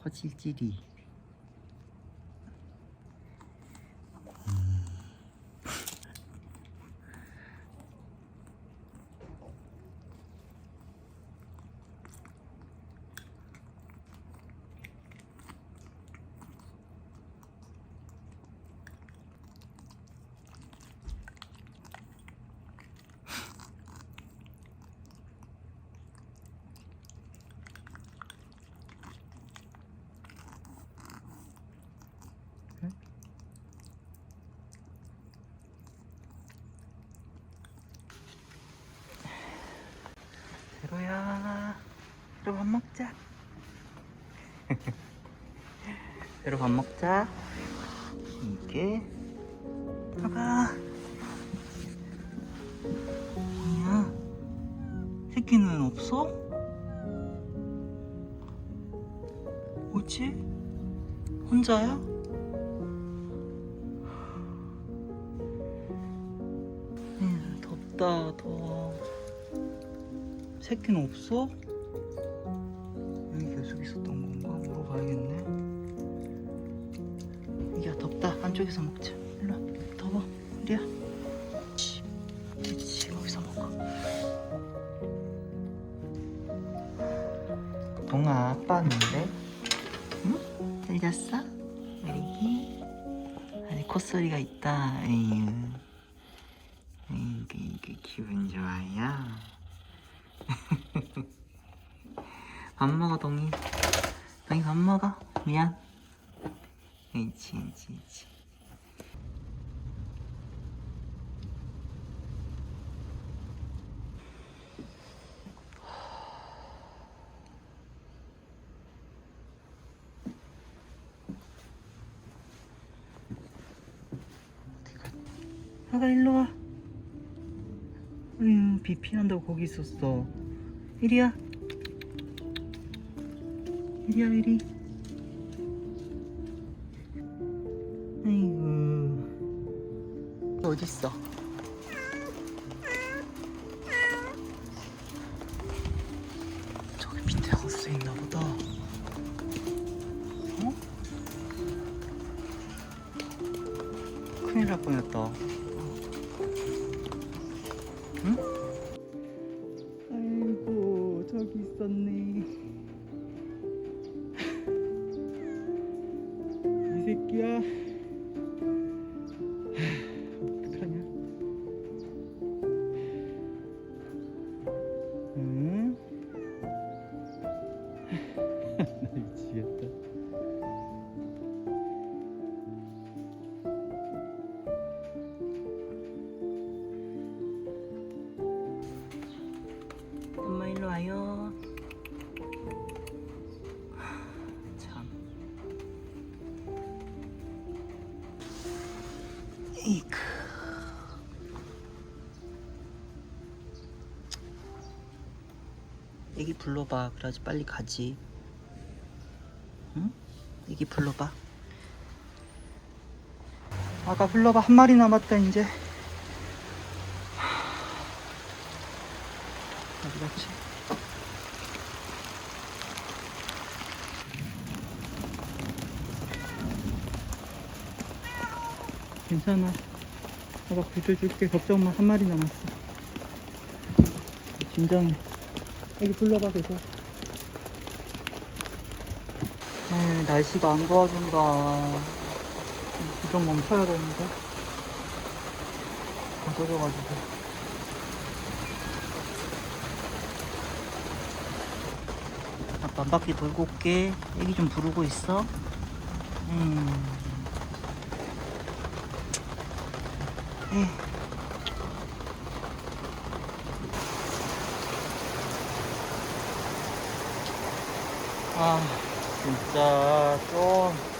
커질지리. 세로야, 세로 밥 먹자. 세로 밥 먹자. 이게 봐봐. 뭐야? 새끼는 없어? 뭐지? 혼자야? 음, 덥다, 더워. 새끼는 없어? 여기 계속 있었던 건가? 물어봐야겠네. 이야 덥다. 안쪽에서 먹자. 일로 와. 더워. 이리야. 그렇지. 거기서 먹어. 동아 아빠 왔는데? 응? 잘 잤어? 우리 아직 콧소리가 있다. 에휴. 이게 이게 기분 좋아요. 밥 먹어 동이. 동이 밥 먹어. 미안. 있지 있지 있지. 아가 일로 와. 으유 비 피난다고 거기 있었어 이리야. 이리야 이리. 아이고. 어딨어? 저기 밑에 하우스에 있나 보다. 어? 큰일 날 뻔했다 엄마 일로 와요. 참. 이크. 애기 불러봐. 그래야지 빨리 가지. 응? 애기 불러봐. 아까 불러봐. 한 마리 남았다 이제. 갔지? 괜찮아. 아까 구조줄게. 걱정 마. 한 마리 남았어. 진정해. 여기 불러봐, 계속. 에이, 날씨가 안 도와준다. 구경 멈춰야 되는데. 다 젖어가지고. 아빠 한 바퀴 돌고 올게. 애기 좀 부르고 있어. 음. 아, 진짜 좀.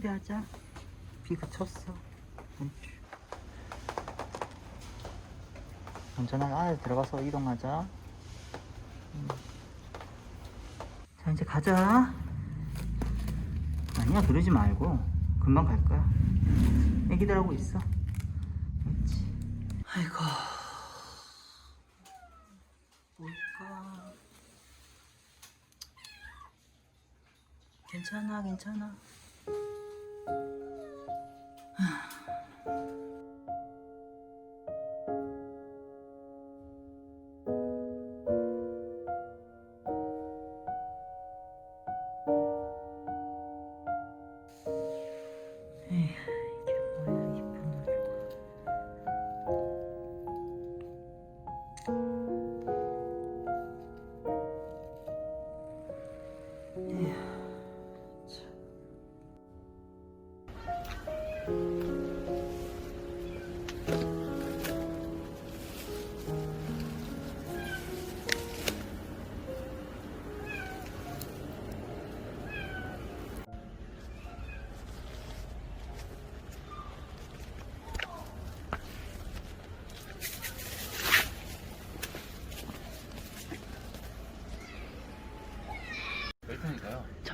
준비하자. 비 그쳤어. 안전하게 안에 들어가서 이동하자. 음. 자 이제 가자. 아니야 그러지 말고 금방 갈 거야. 애기들하고 있어. 그렇지. 아이고. 뭘까? 괜찮아, 괜찮아.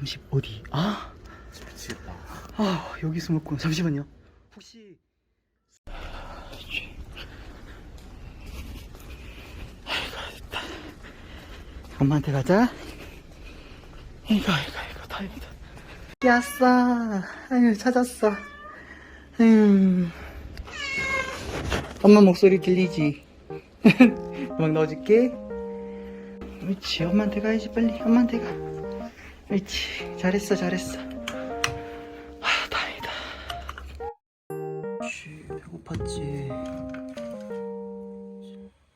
30 어디? 아. 미치겠다. 아, 여기 숨었구나. 잠시만요. 혹시 엄마한테 가자. 이거 이거 이거 다행이다. 야싸. 아유 찾았어. 음. 엄마 목소리 들리지? 막 넣어줄게. 그렇지 엄마한테 가야지 빨리 엄마한테 가. 그렇지. 잘했어 잘했어. 아 다행이다. 씨 배고팠지.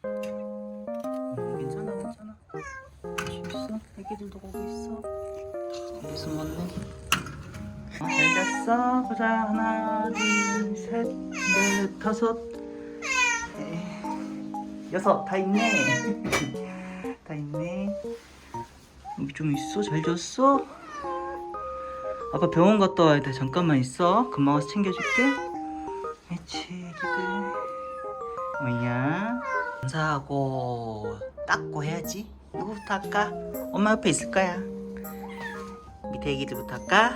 음, 괜찮아 괜찮아. 할수 있어? 애기들도 거기 있어? 거기 숨었네 아, 잘 잤어? 보자. 하나 둘셋넷 다섯. 네, 여섯. 다 있네. 다 있네 여기 좀 있어? 잘 잤어? 아빠 병원 갔다 와야 돼. 잠깐만 있어. 금방 와서 챙겨줄게. 그렇지, 애기들. 뭐야? 감사하고 닦고 해야지. 누구부터 할까? 엄마 옆에 있을 거야. 밑에 애기들부터 할까?